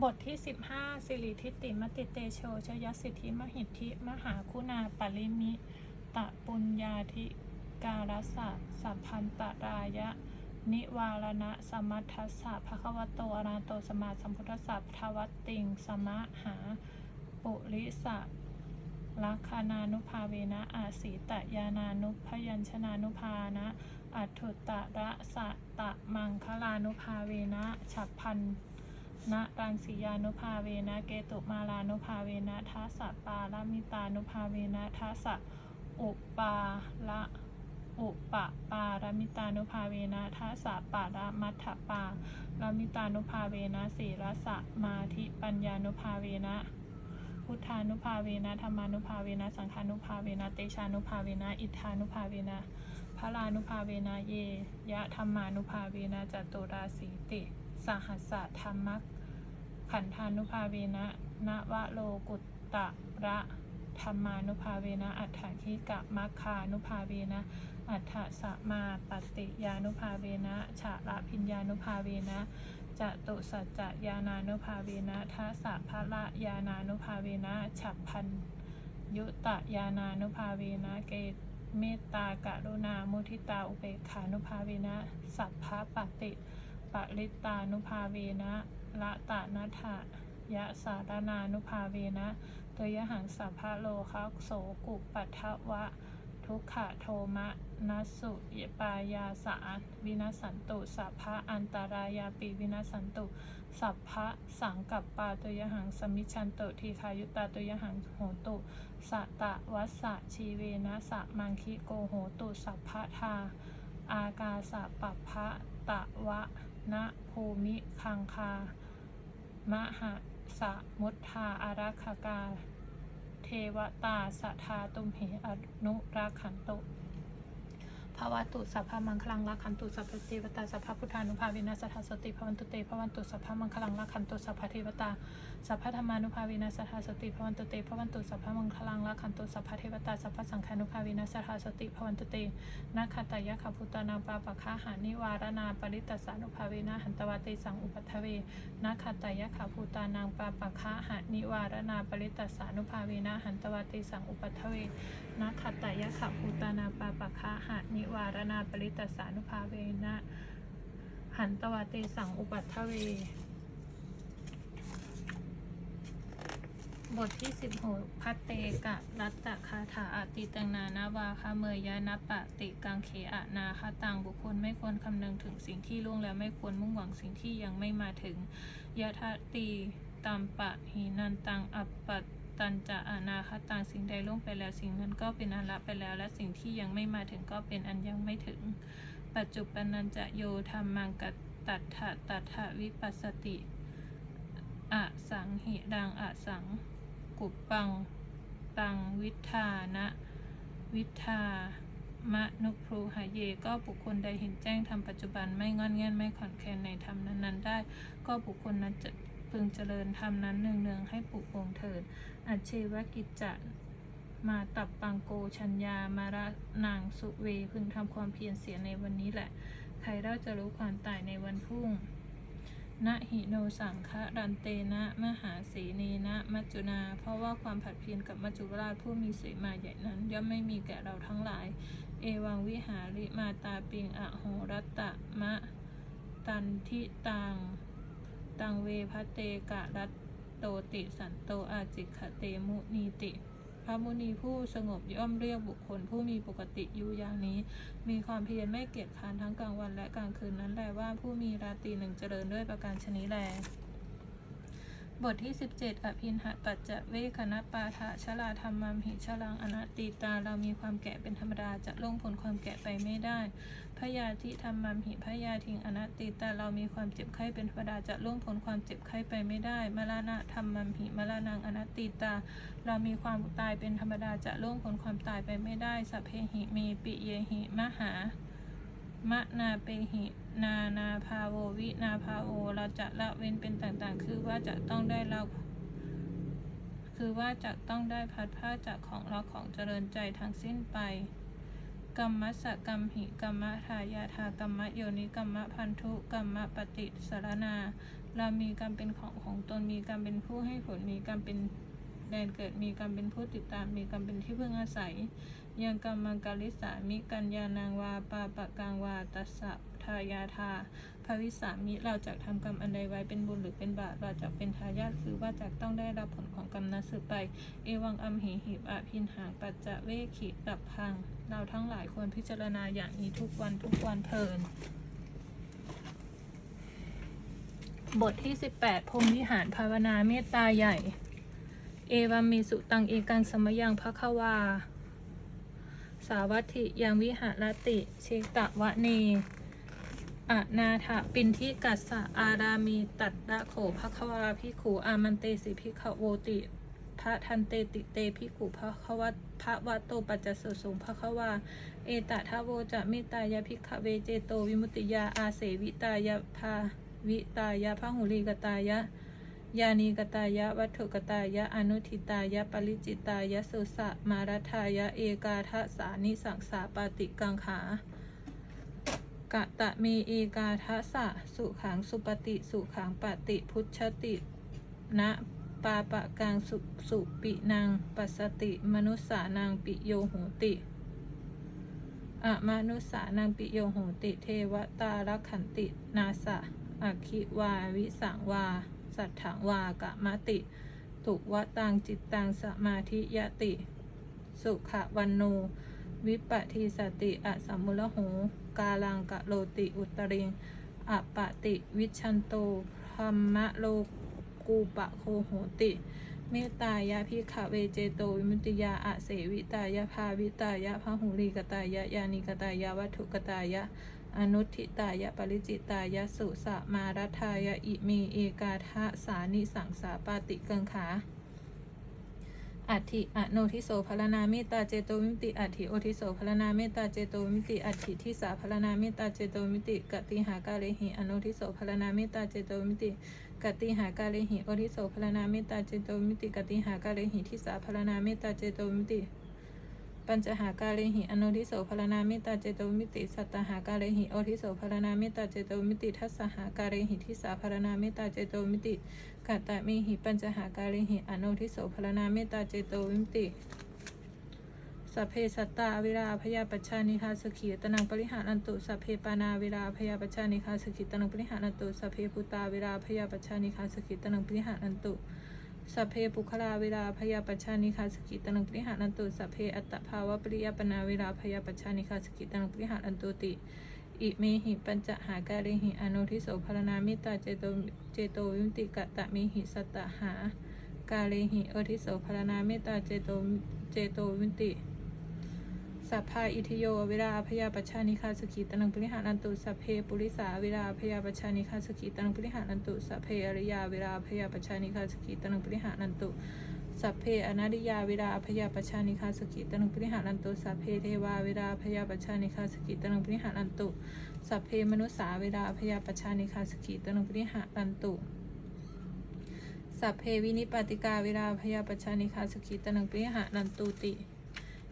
บทที่ 15 สิริทิติมติเตโชชยสิทธิมหิทธิ มหาคุณาปริมิตะปุญญาธิการสะสัพพันตรายะ นิวารณะสมัทธัสสะภะควโตอะระหะโตสมาสัมพุทธสสะทวัตติง สมะหา ปุริสะลัคคณานุภาเวนะอาสีตยานานุพยัญชนานุภานะอัตถุตะระสะตะมังคลานุภาเวนะฉับพัน นะรังสียานุภาเวนะเกตุมาลานุภาเวนะทัสสะปาลมิตานุภาเวนะทัสสะอุปาละอุปะปารมิตานุภาเวนะทัสสะปาระมัทถปาลมิตานุภาเวนะสีรสะมาธิปัญญานุภาเวนะพุทธานุภาเวนะธรรมานุภาเวนะสังฆานุภาเวนะเตชานุภาเวนะอิทธานุภาเวนะพระลานุภาเวนะเยยะธรรมานุภาเวนะจตุราสีติ สหัสสะธรรมักขันธานุภาเวนะนวะโลกุตตะระธรรมานุภาเวนะ อัฏฐคิกะมัคคานุภาเวนะ อัฏฐสมาปฏิยานุภาเวนะฉะระพิญญานุภาเวนะจตุสัจจะยานานุภาเวนะทัสสะภะละยานานุภาเวนะฉับพันยุตยานานุภาเวนะเกตเมตตากรุณามุทิตาอุเบกขานุภาเวนะ สัพพะปฏิ ปริตานุภาเวนะละตานัทะยะสารนานุภาเวนะตวยหังสัพพะโลคะโสกุปัทวะ ทุกขะโทมะนัสสุยปายาสาวินัสันตุสัพพะอันตรายาปีวินัสันตุสัพพะสังกัปปาตุยหังสมิชันตุทีคายุตาตุยหังโหตุสะตะวัสสะชีเวนะสะมังคิโกโหตุสัพพะทา อากาสะปัพพะตะวะ นะภูมิคังคามหะสะมุทธาอารักขกา เทวตาสทาตุมเหอนุรักขันตุาวตุสัพพะมังคลังรักขันตุสัพพเทวตาสัพพะพุทธานุภาเวนัสทธาสติภวันตุเตภวันตุสัพพะมังคลังรักขันตุสัพพะเทวตาสัพพะธรรมานุภาเวนัสทธาสติภวันตุเตภวันตุสัพพะมังคลังรักขันตุสัพพะเทวตาสัพพะสังฆานุภาเวนัสทธาสติภวันตุเตนะขัตายะขพุตานาปาปะคาหานิวารนาปริตตสานุภาเวนะหันตวาเตสังอุปัฏฐเวนาคตายะขาภูตานังปาปะคะหะนิวารนาปริตตสานุภาเวนะหันตวาติสังอุปัฏฐเวนาคตายะขาภูตานาปาปะคะหะนิวารนาปริตตสานุภาเวนะหันตวาติสังอุปัฏฐเว บทที่16พัตเตกะรัตตะคาถาอาติตังนานาวาคาเมยยะนปะติกังเขอะนาคาตังบุคคลไม่ควรคำนึงถึงสิ่งที่ล่วงแล้วไม่ควรมุ่งหวังสิ่งที่ยังไม่มาถึงยะทะตีตัมปะหีนันตังอัปปะ ตันจะอานาคตังสิ่งใดล่วงไปแล้วสิ่งนั้นก็เป็นอันละไปแล้ว และสิ่งที่ยังไม่มาถึงก็เป็นอันยังไม่ถึง ปัจจุบันนันจะโยธรรมังกัตตัทธะตัทธะวิปัสสติอสังหิดังอสัง กุปปัง ตังวิทานะวิทามะนุพรูหะเย ก็บุคคลใดเห็นแจ้งทำปัจจุบันไม่งอนแง่นไม่ขอนแคลนในธรรมนั้นๆ ได้ ก็บุคคลนั้นจะพึงเจริญธรรมนั้นเนืองๆให้ปลุกปงเถิด อัจเชวกิจจะมาตับปังโกชัญญามาระนางสุเวพึงทำความเพียรเสียในวันนี้แหละ ใครเราจะรู้ความตายในวันพรุ่งนะหิโนสังคะรันเตนะมหาสีนีนะมัจจุนา เพราะว่าความผัดเพี้ยนกับมัจจุราชผู้มีเสมาใหญ่นั้น ย่อมไม่มีแก่เราทั้งหลาย เอวังวิหาริมาตาปิงอะโหรัตตะมะ ตันทิตัง ตังเวพะเตกะรัต โตติสันโตอาจิขะเตมุนีติ พระมุนีผู้สงบย่อมเรียกบุคคลผู้มีปกติอยู่อย่างนี้ มีความเพียรไม่เกียจค้านทั้งกลางวันและกลางคืนนั้นแลว่าผู้มีราตรีหนึ่งเจริญด้วยประการชนิแล บทที่ 17 อภินหปัจจะเวคณปาทะชลาธรรมัมหิชลังอนัตติตา เรามีความแก่เป็นธรรมดาจะล่วงพ้นความแก่ไปไม่ได้ พยาธิธรรมัมหิพยาทิงอนัตติตา เรามีความเจ็บไข้เป็นธรรมดาจะล่วงพ้นความเจ็บไข้ไปไม่ได้ มรณะธรรมัมหิมรณังอนัตติตา เรามีความตายเป็นธรรมดาจะล่วงพ้นความตายไปไม่ได้สัพเพหิมีปิเยหิมหามะนาเปหิ นานาภาโววินาภาโวเราจะละเว้นเป็นต่างๆ คือว่าจะต้องได้เราคือว่าจะต้องได้พัดผ้าจากของเราของเจริญใจทั้งสิ้นไปกัมมะสะกัมหิกัมมะทายาทากัมมะโยนิกัมมะพันธุกัมมะปฏิสารนา เรามีกรรมเป็นของของตนมีกรรมเป็นผู้ให้ผลมีกรรมเป็นแดนเกิดมีกรรมเป็นผู้ติดตามมีกรรมเป็นที่พึ่งอาศัย ยังกรรมังกาลิสามิกัญญานางวาปาปะกังวาตัสสะ ทายาทาภวิสามิเราจะทำกรรมอันใดไว้เป็นบุญหรือเป็นบาปเราจะเป็นทายาทคือว่าจะต้องได้รับผลของกรรมนั้นสืบไป เอวังอัมหิหิบอภินหางปัจจะเวขิตับพัง เราทั้งหลายควรพิจารณาอย่างนี้ทุกวันทุกวันเทินบทที่ 18พรมวิหารภาวนาเมตตาใหญ่ เอวามีสุตังเอกังสมยังภควา สาวัตถิยังวิหารติ เชตะวะเน อนาถปินทิกัสสะอารามีตัดดะโขภควาพิขูอามันเตสิพิขโวติพระทันเตติเตพิขุพระควตพระวัตโตปัจจสสงพระควาเอตทะโวจะเมตตายาพิกขเวเจโตวิมุติยาอาเสวิตายาภาวิตายาพหุลีกตายะยานีกตายะวัตถุกตายะอนุทิตายะปริจิตายะสุสะมารัทายะเอกาทะสานิสังสาปาติกังขา กะตะเมเอกาทะสะ สุขังสุปฏิ สุขังปฏิพุชตินะปาปะกังสุสุปินังปัสสติ มนุสานังปิโยโหติอะมนุสานังปิโยโหติ เทวตารักขันติ นาสะอคิวาวิสังวา สัทถังวากะมะติ ตุวะตังจิตตังสมาธิยติ สุขวันโน วิปทีสติอะสัมมุลโห กาลังกะโลติอุตริงอปะติวิชันโตธรรมะโลกูปะโคโหติ เมตายาพิขเวเจโตวิมุตติยาอะเสวิตายาภาวิตายาพหุลีกตายะยานิกตายาวัตถุกตายะอนุทิตายะปริจิตายะสุสะมารัทายะอิเมเอกาทะสานิสังสาปาติกังขา อัติอโนทิโสพลนาเมตตาเจโตวิมติอัติโอทิโสพลนาเมตตาเจโตวิมติอัติทิสาพลนาเมตตาเจโตวิมติกติหากาเลหิอโนทิโสพลนาเมตตาเจโตวิมติกติหากาเลหิโอทิโสพลนาเมตตาเจโตวิมติกติหากาเลหิทิสาพลนาเมตตาเจโตวิมติปัญจหากาเลหิอนุทิโสพลนาเมตตาเจโตมิติ สัตตหากาเลหิโอทิโสพลนาเมตตาเจโตมิติ ทัสสหากาเลหิทิสาพลนาเมตตาเจโตมิติ กัตตะเมหิปัญจหากาเลหิอนุทิโสพลนาเมตตาเจโตวิมติสัพเพสัตตาเวลาพยาปัชชานิคาสขีตนังปริหารันตุสัพเพปานาเวลาพยาปัชชานิคาสขีตนังปริหารันตุสัพเพปุตาเวลาพยาปัชชานิคาสขีตนังปริหารันตุสัพเพปุคลาเวลาพยาปัชชานิคาสกิตังปริหารันตุสัพเพอัตตภาวะปริยปนาเวลาพยาปัชชานิคาสกิตังปริหารันตุติ อิเมหิปัญจหากาเรหิอนุทิโสภรนามิตาเจโตเจโตวิมติกะตะมิหิสัตตหากาเลหิโอทิโสภรนามิตาเจโตเจโตวิมติสัพพาอิทิโยเวลาพยาปชานิคาสกิตังปริหารันตุสัพเพปุริสาเวลาพยาปชานิคาสกิตังปริหารันตุสัพเพอริยาเวลาพยาปชานิคาสกิตังปริหารันตุ สัพเพอนาริยาเวลาพยาปัชชานิคาสกิตังปริหารันตุสัพเพเทวาเวลาพยาปัชชานิคาสกิตังปริหารันตุสัพเพมนุสาเวลาพยาปัชชานิคาสกิตังปริหารันตุสัพเพวินิปติกาเวลาพยาปัชชานิคาสกิตังปริหารันตุติ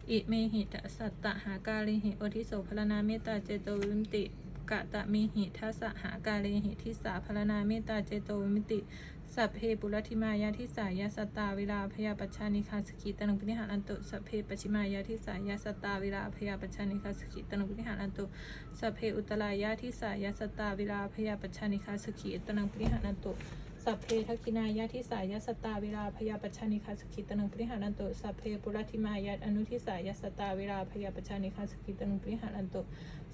อิเมหิตสัตตหากาลิหิโอทิโสพลนาเมตตาเจโตวิมติ กะตะมิหิทัสสหากาเลหิทิสาพลนาเมตตาเจโตวิมิติ สัพเพปุรธิมายาทิสายาสตาเวลาพยาปัชานิคาสกิตนังปนิหารันตุสัพเพปชิมายาทิสายาสตาเวลาพยาปัชานิคาสกิตนังปนิหารันตุสัพเพอุตตรายาทิสายาสตาเวลาพยาปัชานิคาสกิตนังปนิหารันตุ สัพเพทักกินายาทิสายาสตาเวลาพยาปัชานิคาสกิตนังปริหารันตุสัพเพปุรธิมายาอนุทิสายาสตาเวลาพยาปัชานิคาสกิตนังปริหารันตุ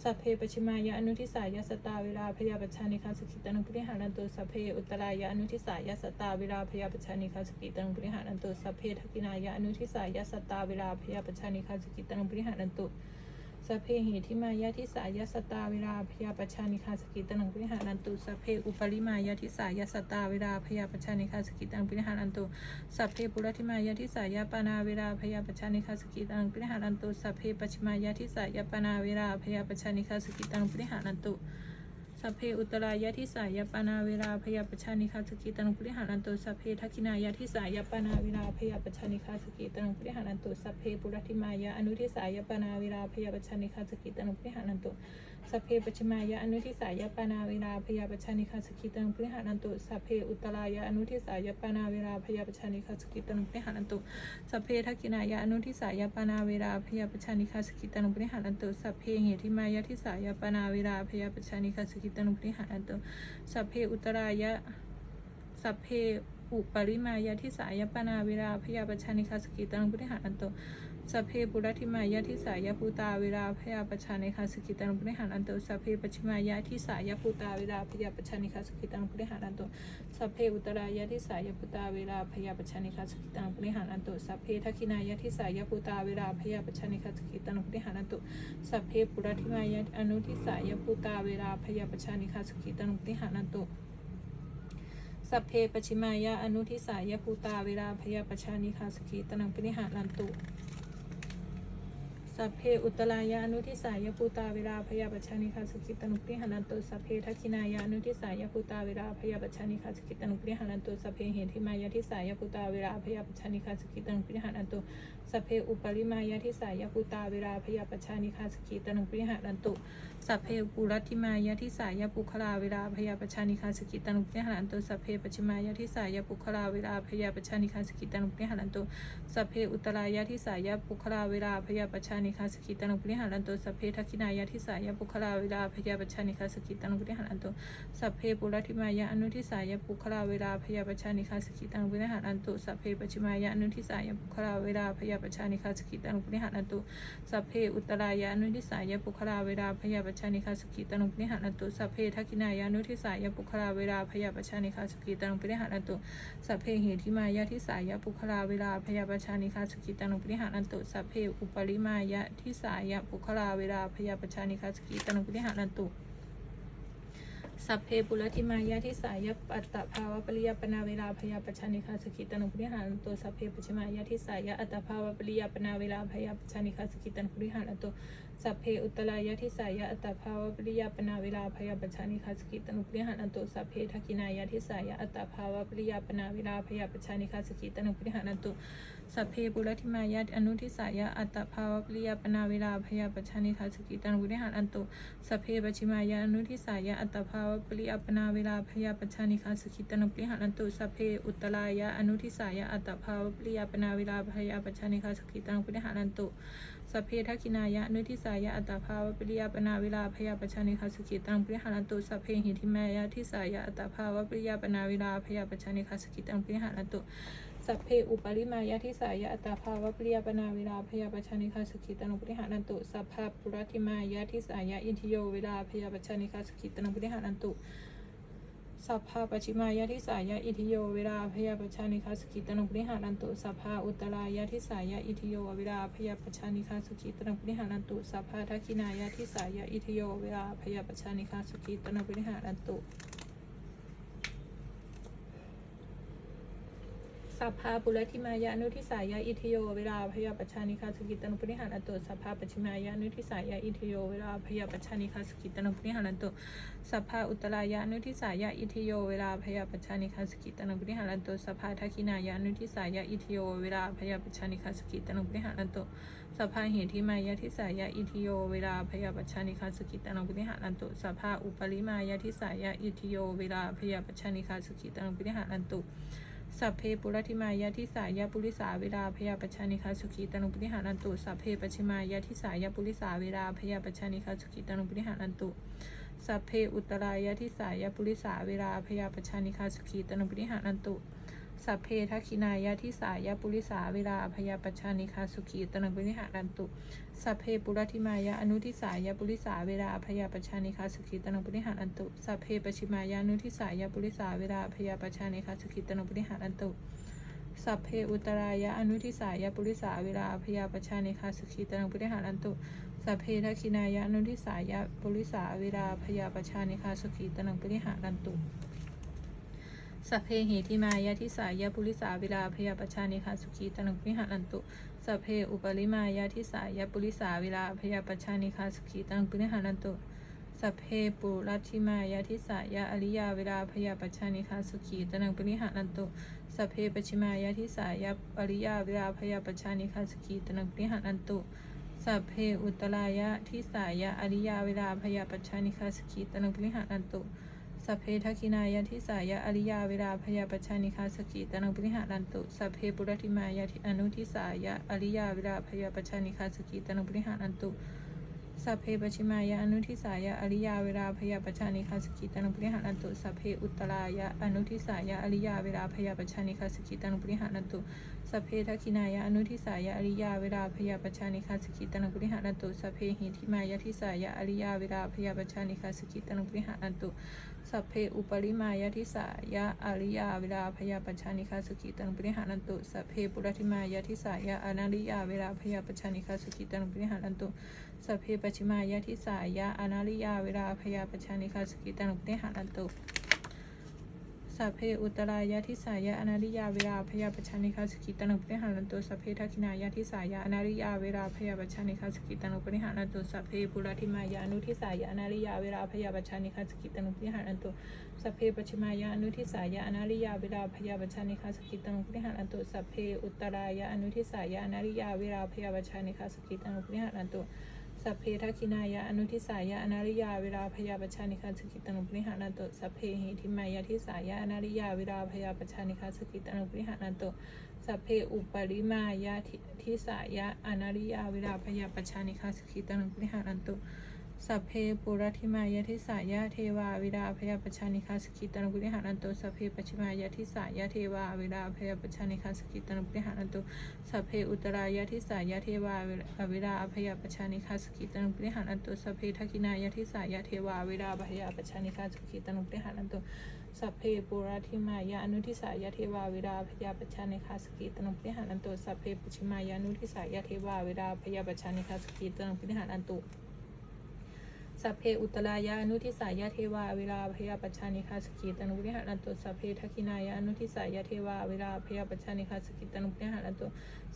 สัพเพปชิมายาอนุทิสายาสตาเวลาพยาปัชานิคาสกิตนังปริหารันตุสัพเพอุตรายาอนุทิสายาสตาเวลาพยาปัชานิคาสกิตนังปริหารันตุสัพเพทักกินายาอนุทิสายาสตาเวลาพยาปัชานิคาสกิตนังปริหารันตุ สเพเพหิทิมายาทิสายาสตาเวลาพยาปชานิคาสกิตังปริหารันตุสเพอุปริมายาทิสายาสตาเวลาพยาปชานิคาสกิตังปริหารันตุสเพปุรธิมายาทิสายาปนาเวลาพยาปชานิคาสกิตังปริหารันตุสเพปชิมายาทิสายาปนาเวลาพยาปชานิคาสกิตังปริหารันตุ พเพอุตรายะทิสายปานาเวลาพยาปชานิคาสกิตังปริหารันตุสัพเพทักขินายะทิสายปานาเวลาพยาปชานิคาสกิตังปริหารันตุสัพเพปุรัติมายะอนุทิสายปานาเวลาพยาปชานิคาสกิตังปริหารันตุ สเพปชมายะอนุทิสายปานาเวลาพยาปชานิคาสกิตังปริหารันตุสเพอุตรายะอนุทิสายปานาเวลาพยาปชานิคาสกิตังปริหารันตุสเพทักินายะอนุทิสายปานาเวลาพยาปชานิคาสกิตังปริหารันตุสเพเหติมายะทิสายปานาเวลาพยาปชานิคาสกิตังปริหารันตุสเพอุตรายะสเพอุปริมายาทิสายปนาเวลาพยาปชานิคาสกิตังพิหานันโต สัพเพปุรัติมายาทิสายปูตาเวลาพยาปชานิคาสกิตังพุทธิหานันโตสัพเพปชิมายาทิสายปูตาเวลาพยาปชานิคาสกิตังพุทธิหานันโตสัพเพอุตรายาทิสายปูตาเวลาพยาปชานิคาสกิตังพุทธิหานันโตสัพเพทักขินายาทิสายปูตาเวลาพยาปชานิคาสกิตังพุทธิหานันโตสัพเพปุรัติมายาอนุทิสายปูตาเวลาพยาปชานิคาสกิตังพุทธิหานันโตสัพเพปชิมายะอนุทิสายภูตาเวลาพยาปชานิคาสกีตนังปนิหารันตุ สัพเพอุตรายานุทิสายภูตาเวลาพยาปชานิคาสกิตนุปนิหันันตุสัพเพทักขินายานุทิสายภูตาเวลาพยาปชานิคาสกิตนุปนิหันันตุสัพเพเหติมายาทิสายภูตาเวลาพยาปชานิคาสกิตนุปนิหารันตุสัพเพอุปริมายาทิสายภูตาเวลาพยาปชานิคาสกิตนุปนิหารันตุ สัพเพปุรัติมายะทิสายปุคลาเวลาพยาปชานิคาสกิตันุปนิหารันตุสัพเพปชิมายะทิสายปุคลาเวลาพยาปชานิคาสกิตันุปนิหารันตุสัพเพอุตรายะทิสายปุคลาเวลาพยาปชานิคาสกิตันุปนิหารันตุสัพเพทักขินายะทิสายปุคลาเวลาพยาปชานิคาสกิตันุปนิหารันตุสัพเพปุรัติมายะอนุทิสายปุคลาเวลาพยาปชานิคาสกิตันุปนิหารันตุสัพเพปชิมายะอนุทิสายปุคลาเวลาพยาปชานิคาสกิตันุปนิหารันตุสัพเพอุตรายะอนุทิสายปุคลาเวลาพยาปชานิคาสกิตันุปนิหารันตุสัพเพทักินายะอนุทิสายาปุคลาเวลาพยาปชานิคาสกิตันุปนิหารันตุสัพเพเหติมายะทิสายาปุคลาเวลาพยาปชานิคาสกิตันุปนิหารันตุสัพเพอุปริมายะทิสายาปุคลาเวลาพยาปชานิคาสกิตันุปนิหารันตุสัพเพปุรติมายาทิสายปัตตภาวะปริยปนาเวลาพยาปชานิคาสกิตนุปริหารตัวสัพเพปชิมายาทิสายอัตตภาวะปริยปนาเวลาพยาปชานิคาสกิตนุปริหารตัว สัพเพอุตตรายาทิสายะอัตตภาวะปริยปนาเวลาพยาปชานิคาสกิตนุปริหารตัวสัพเพทักกินายาทิสายะอัตตภาวะปริยปนาเวลาพยาปชานิคาสกิตนุปริหารตัวสัพเพปุรติมายาอนุทิสายะอัตตภาวะปริยปนาเวลาพยาปชานิคาสกิตันุปริหันตุสัพเพปชิมายาอนุทิสายะอัตตภาวะปริยปนาเวลาพยาปชานิคาสกิตันุปริหันตุสัพเพอุตตรายะอนุทิสายะอัตตภาวะปริยปนาเวลาพยาปชานิคาสกิตันุปริหันตุ สัพเพทักินายะนุทิสายะอัตภาวะปริยาปนาเวลาพยาปชานิคาสกิตังปริหารันตุสัพเพหิทิมายะทิสายะอัตภาวะปริยาปนาเวลาพยาปชานิคาสกิตังปริหารันตุสัพเพอุปริมายาทิสายะอัตภาวะปริยาปนาเวลาพยาปชานิคาสกิตนุปริหารันตุสัพพะปุรัติมายาทิสายะอินทิโยเวลาพยาปชานิคาสกิตนุปริหารันตุ สัพพะปัจฉิมายาทิสายาอิทิโย เวลาพยาปชานิคาสกิตนุปริหารันตุสัพพะอุตตรายาทิสายาอิทิโย เวลาพยาปชานิคาสกิตนุปริหารันตุสัพพะทักขินายาทิสายาอิทิโย เวลาพยาปชานิคาสกิตนุปริหารันตุ สัพพาปุรธิมายะอนุทิสายะอิทิโย เวลาพยาปชานิคาสกิตนุปริหารอันตุสัพพาปชิมายะอนุทิสายะอิทิโย เวลาพยาปชานิคาสกิตนุปริหารอันตุสัพพาอุตรายะอนุทิสายะอิทิโย เวลาพยาปชานิคาสกิตนุปริหารอันตุสัพพาทักินายะอนุทิสายะอิทิโย เวลาพยาปชานิคาสกิตนุปริหารอันตุสัพพาเหติมายะทิสายะอิทิโย เวลาพยาปชานิคาสกิตนุปริหารอันตุสัพพาอุปริมายะทิสายะอิทิโย เวลาพยาปชานิคาสกิตนุปริหารอันตุ สัพเพปุรติมายาทิสายาปุริสาเวลาพยาปชานิคาสุขีตานุปริหารันตุสัพเพปชิมายาทิสายาปุริสาเวลาพยาปชานิคาสุขีตานุปริหารันตุสัพเพอุตรายาทิสายาปุริสาเวลาพยาปชานิคาสุขีตานุปริหารันตุ สัพเพทักขินายะทิสายะปุริสาเวลาพยาปชานิคาสุขีตนุปริหารันตุสัพเพปุรธิมายะอนุทิสายะปุริสาเวลาพยาปชานิคาสุขีตนุปริหารันตุสัพเพปชิมายะอนุทิสายะปุริสาเวลาพยาปชานิคาสุขีตนุปริหารันตุสัพเพอุตรายะอนุทิสายะปุริสาเวลาพยาปชานิคาสุขีตังปุริหารันตุสัพเพทักขินายะอนุทิสายะปุริสาเวลาพยาปชานิคาสุขีตังปุริหารันตุ สัพเพเหติมายะทิสายะปุริสาเวลาพยาปชานิคาสุขีตังปุริหารันตุสัพเพอุปริมายะทิสายะปุริสาเวลาพยาปชานิคาสุขีตังปุริหารันตุสัพเพปุรัติมายาทิสายะอริยาเวลาพยาปัจจานิคาสุขีตนังปริหารันตุสัพเพปชิมายาทิสายะอริยาเวลาพยาปัจจานิคาสุขีตนังปริหารันตุสัพเพอุตรายะทิสายะอริยาเวลาพยาปัจจานิคาสุขีตนังปริหารันตุ สัพเพทักินายาทิสายะอริยาเวลาพยาปัจจานิคาสกิตนังปริหารันตุสัพเพปุรติมายาทิอนุทิสายะอริยาเวลาพยาปัจจานิคาสกิตนังปริหารันตุ สัพเพปชิมายะอนุทิสายะอริยาเวลาพยาปชานิคาสกิตันุปริหานันตุสัพเพอุตตรายะอนุทิสายะอริยาเวลาพยาปชานิคาสกิตันุปริหานันตุสัพเพทักขินายะอนุทิสายะอริยาเวลาพยาปชานิคาสกิตันุปริหานันตุสัพเพหิทิมายะทิสายะอริยาเวลาพยาปชานิคาสกิตันุปริหานันตุสัพเพอุปริมายะทิสายะอริยาเวลาพยาปชานิคาสกิตันุปริหานันตุสัพเพปุรติมายะทิสายะอนาริยาเวลาพยาปชานิคาสกิตันุปริหานันตุ สัพเพปชิมายะทิสายะอนาลิยาเวลาพยาปชานิคาสกิตันุปเตหารันตุสัพเพอุตรายะทิสายะอนาลิยาเวลาพยาปชานิคาสกิตันุปเตหารันตุสัพเพทักขินายะทิสายะอนาลิยาเวลาพยาปชานิคาสกิตันุปเตหารันตุสัพเพปุราธิมายะอนุทิสายะอนาลิยาเวลาพยาปชานิคาสกิตันุปเตหารันตุสัพเพปชิมายะอนุทิสายะอนาลิยาเวลาพยาปชานิคาสกิตันุปเตหารันตุสัพเพอุตรายะอนุทิสายะอนาลิยาเวลาพยาปชานิคาสกิตันุปเตหารันตุ สัพเพทักขินายะอนุทิสายะอนาริยาเวลาพยาปชานิคาสกิตันุปนิหานันโตสัพเพหิทิมายะทิสายะอนาริยาเวลาพยาปชานิคาสกิตันุปนิหานันโตสัพเพอุปริมายะทิสายะอนาริยาเวลาพยาปชานิคาสกิตันุปนิหานันโต สัพเพปุรธิมายะทิสายะเทวาเวลาพยาปชานิคาสกิตันุปริหานันโตสัพเพปชิมายะทิสายะเทวาเวลาพยาปชานิคาสกิตันุปริหานันโตสัพเพอุตรายะทิสายะเทวาเวลาอภยปชานิคาสกิตันุปริหานันตุสัพเพทักินายะทิสายะเทวาเวลาอภยปชานิคาสกิตันุปริหานันตุสัพเพปุราธิมายะอนุทิสายะเทวาเวลาพยาปชานิคาสกิตันุปริหานันตุสัพเพปชิมายะอนุทิสายะเทวาเวลาพยาปชานิคาสกิตันุปริหานันตุ สัพเพอุตรายะอนุทิสายะเทวาเวลาพยาปัจจานิคาสกิตานุปิหารันตุสัพเพทักขินายะอนุทิสายะเทวาเวลาพยาปัจจานิคาสกิตานุปิหารันตุ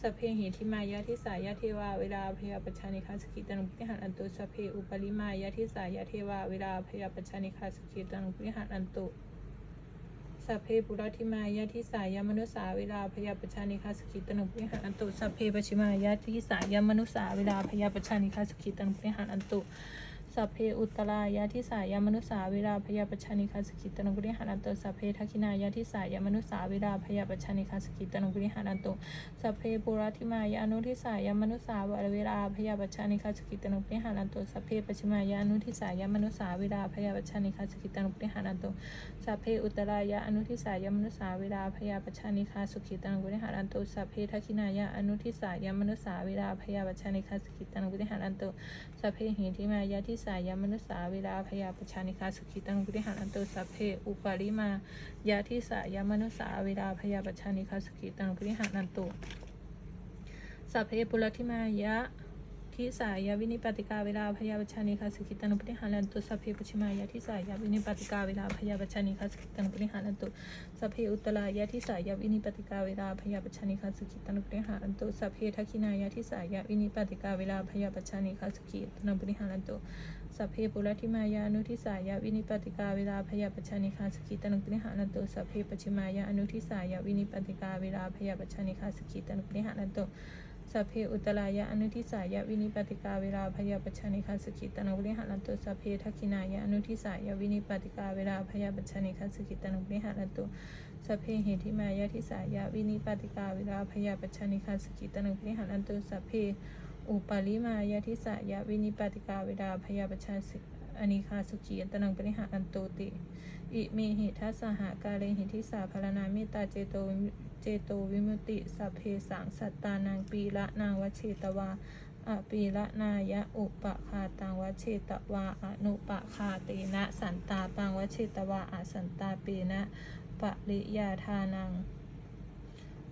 สัพเพหิทิมายะทิสายะเทวาเวลาพยาปัจจานิคาสกิตานุปิหารันตุสัพเพอุปริมายะทิสายะเทวาเวลาพยาปัจจานิคาสกิตานุปิหารันตุสัพเพปุรธิมายะทิสายมนุสาเวลาพยาปชานิคาสกิตนุปิหารอันตุสัพเพปชิมายะทิสายมนุสาเวลาพยาปชานิคาสกิตนุปิหารอันตุ สัพเพอุตรายะทิสายามนุสาเวลาพยาปชานิคาสกิตนุปริหารอันตุสัพเพทักินายะทิสายามนุสาเวลาพยาปชานิคาสกิตนุปริหารอันตุสัพเพปุรธิมายะอนุทิสายามนุสาเวลาพยาปชานิคาสกิตนุปริหารอันตุสัพเพปชิมายะอนุทิสายามนุสาเวลาพยาปชานิคาสกิตนุปริหารอันตุสัพเพอุตรายะอนุทิสายามนุสาเวลาพยาปชานิคาสุขิตังวิหารันตุสัพเพทักินายะอนุทิสายามนุสาเวลาพยาปชานิคาสุขิตังวิหารันตุสัพเพหิทิมายะทิสายมนุสาเวลาพยาปชานิคาสุขิตังวิหารันตุสัพเพอุปาริมายาทิสายมนุสาเวลาพยาปชานิคาสุขิตังวิหารันตุสัพเพปุรธิมายะ ทิสายาวินิปติกาเวลาพยาบชานิคาสกิตันุปริหารันตุสัพเพปชิมายาทิสายาวินิปติกาเวลาพยาบชานิคาสกิตันุปริหารันตุสัพเพอุตตรายาทิสายาวินิปติกาเวลาพยาบชานิคาสกิตันุปริหารันตุสัพเพทักขินายาทิสายาวินิปติกาเวลาพยาบชานิคาสกิตันุปริหารันตุสัพเพปุรธิมายาอนุทิสายาวินิปติกาเวลาพยาปชานิคาสกิตันุปริหารันตุสัพเพปชิมายาอนุทิสายาวินิปติกาเวลาพยาปชานิคาสกิตันุปริหารันตุ สัพเพอุตตรายะอนุทิสายะวินิปติกาเวลาพยาปชานิคาสกิตานุบริหารันตุสัพเพทักขินายะอนุทิสายะวินิปติกาเวลาพยาปชานิคาสกิตานุบริหารันตุสัพเพเหติมายะทิสายะวินิปติกาเวลาพยาปชานิคาสกิตานุบริหารันตุสัพเพอุปาลิมายะทิสายะวินิปติกาเวลาพยาปชาสิอนิคาสุขีตนังปริหารันตุติ อิเมหิทัสสหกาเลหิทิสาพารณาเมตตาเจโต เจโตวิมุติสัพเพสังสัตตานังปีละนางวเชตวาอปีละนายะอุปคาตังวเชตวาอนุปคาเตนะสันตาปังวเชตวาอสันตาปีนะปริยาทานัง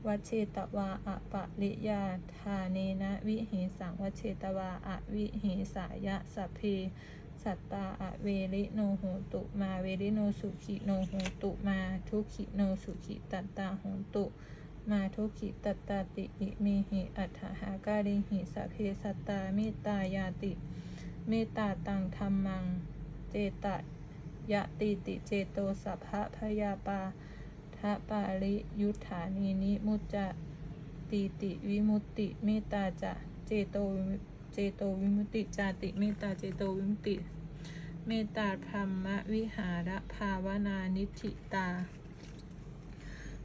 วัชเชตวาอะปะริยาทาเนนะวิเหสังวัชเชตวาอะวิเหสายะสัพเพ สัตตาอะเวริโนโหตุมาเวริโนสุขิโนโหตุมาทุกขิโนสุขิตัตตาโหตุมาทุกขิตัตตาติอิเมหิอัฏฐหาการิหิสัพเพสัตตาเมตตายาติ เมตตาตังธรรมัง เจตยะติติเจโตสัพพะพยาปาทะปาริยุทธานีนิมุจจะติติวิมุตติเมตตาจะเจโต จโตวิมุตติจาติเมตตาเจโตวิมุตติ เมตตาธรรมวิหารภาวนานิธิตา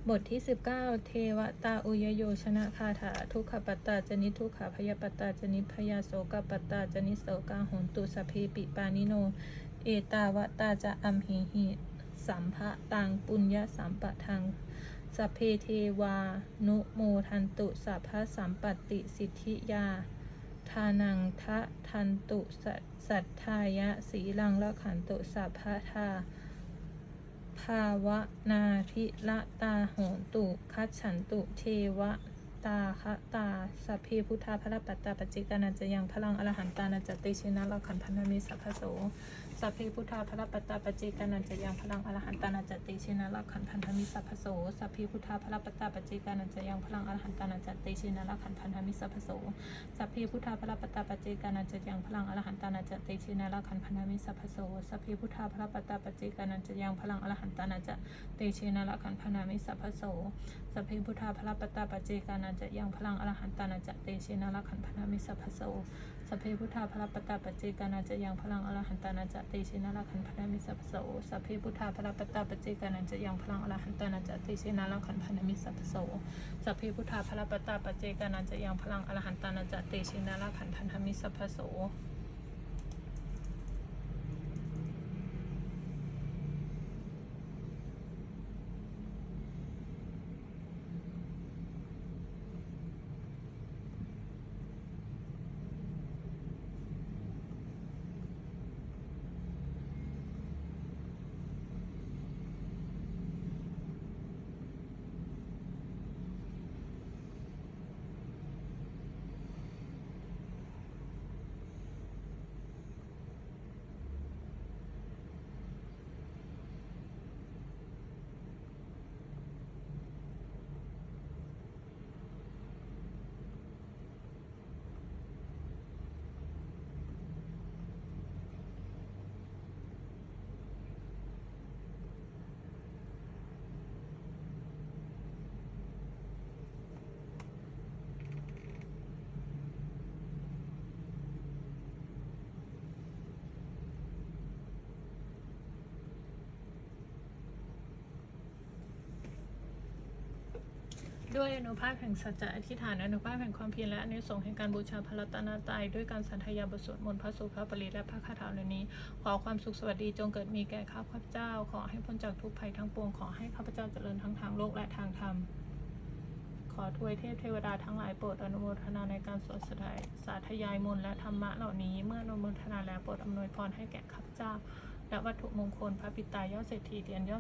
บทที่ 19 เทวตาอุยโยชนะคาถาทุกขปัตตาจนิทุกขพยปตาจนิพยาโสกปตาจนิโสกาหนตุสเพปิปานิโน เอตาวตาจะอัมหิหิสัมภะตังปุญญสัมปะทังสเพเทวา นุโมทันตุสัพพะสัมปติสิทธิยา ทานังทะทันตุสัทสัทธายะสีลังละขันตุสัพพะทาภาวนาธิละตาโหนตุคัจฉันตุเทวตาคะตาสัพเพพุทธาพระปัตตาปจิกานันจะยังพลังอรหันตานันจะติชินะละขันพนธมิสัพพโส สัพเพพุทธาพระปัตตาปจจิกานันจะยังพลังอรหันตานันจะติชินะละขันพันธมิสัพพโสสัพเพพุทธาพระปัตตาปจจิกานันจะยังพลังอรหันตานันจะติชินะละขันพันธมิสัพพโสสัพเพพุทธาพระปัตตาปจจิกานันจะยังพลังอรหันตานันจะติชินะละขันพันธมิสัพพโสสัพเพพุทธาพระปัตตาปจจิกานันจะยังพลังอรหันตานันจะเตชินะละขันพันามิสัพพโสสัพเพพุทธาพระปัตตาปเจกานันจะยังพลังอรหันตานันจะเตชินะละขันพันามิสัพพโส พเพพุทธาพระปตาปจเจกานาจะยังพลังอรหันตานาจะเตชินาละขันพนามิสัพพโสสัพเพพุทธาพระปตาปจเจกานาจะยังพลังอรหันตานาจะเตชินาละขันพนามิสัพพโสสัพเพพุทธาพระปตาปจเจกานาจะยังพลังอรหันตานาจะเตชินาละขันพนามิสัพโส ด้วยอนุภาพแห่งสัจจะอธิษฐานอนุภาพแห่งความเพียรและอนิสงส์แห่งการบูชาพระรัตนตรัยด้วยการสันทยาบทสวดมนต์พระสุภาปริและพระคาถาเหล่านี้ ขอความสุขสวัสดีจงเกิดมีแก่ข้าพเจ้า ขอให้พ้นจากทุกภัยทั้งปวงขอให้ข้าพเจ้าเจริญทั้งทางโลกและทางธรรมขอทวยเทพเทวดาทั้งหลายโปรดอนุโมทนาในการสวดสดายสาธยายมนและธรรมะเหล่านี้ เมื่ออนุโมทนาแล้วโปรดอำนวยพรให้แก่ข้าพเจ้า และวัตถุมงคลพระปิตายอดเศรษฐีเหรียญยอด